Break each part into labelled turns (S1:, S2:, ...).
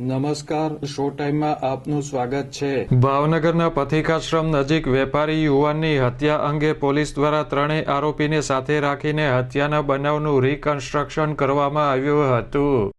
S1: નમસ્કાર શો ટાઈમમાં આપનું સ્વાગત છે.
S2: ભાવનગરના પથિકાશ્રમ નજીક વેપારી યુવાનની હત્યા અંગે પોલીસ દ્વારા ત્રણેય આરોપીને સાથે રાખીને હત્યાના બનાવનું રિકન્સ્ટ્રક્શન કરવામાં આવ્યું હતું.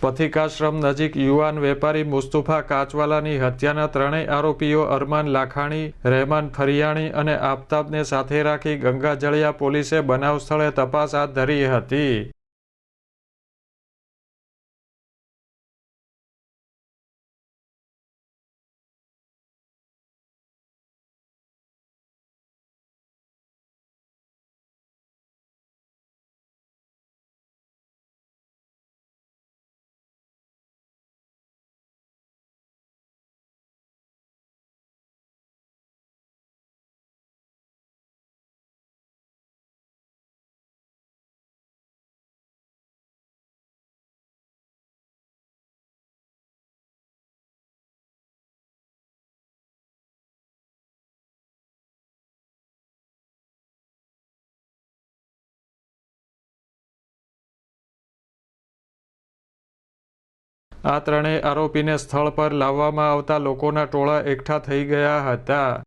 S2: પથિકાશ્રમ નજીક યુવાન વેપારી મુસ્તુફા કાચવાલાની હત્યાના ત્રણેય આરોપીઓ અરમાન લાખાણી, રહેમાન ફરિયાણી અને આફતાબને સાથે રાખી ગંગાજળિયા પોલીસે બનાવ સ્થળે તપાસ હાથ ધરી હતી. આ ત્રણેય આરોપીને સ્થળ પર લાવવામાં આવતા લોકોના ટોળા એકઠા થઈ ગયા હતા.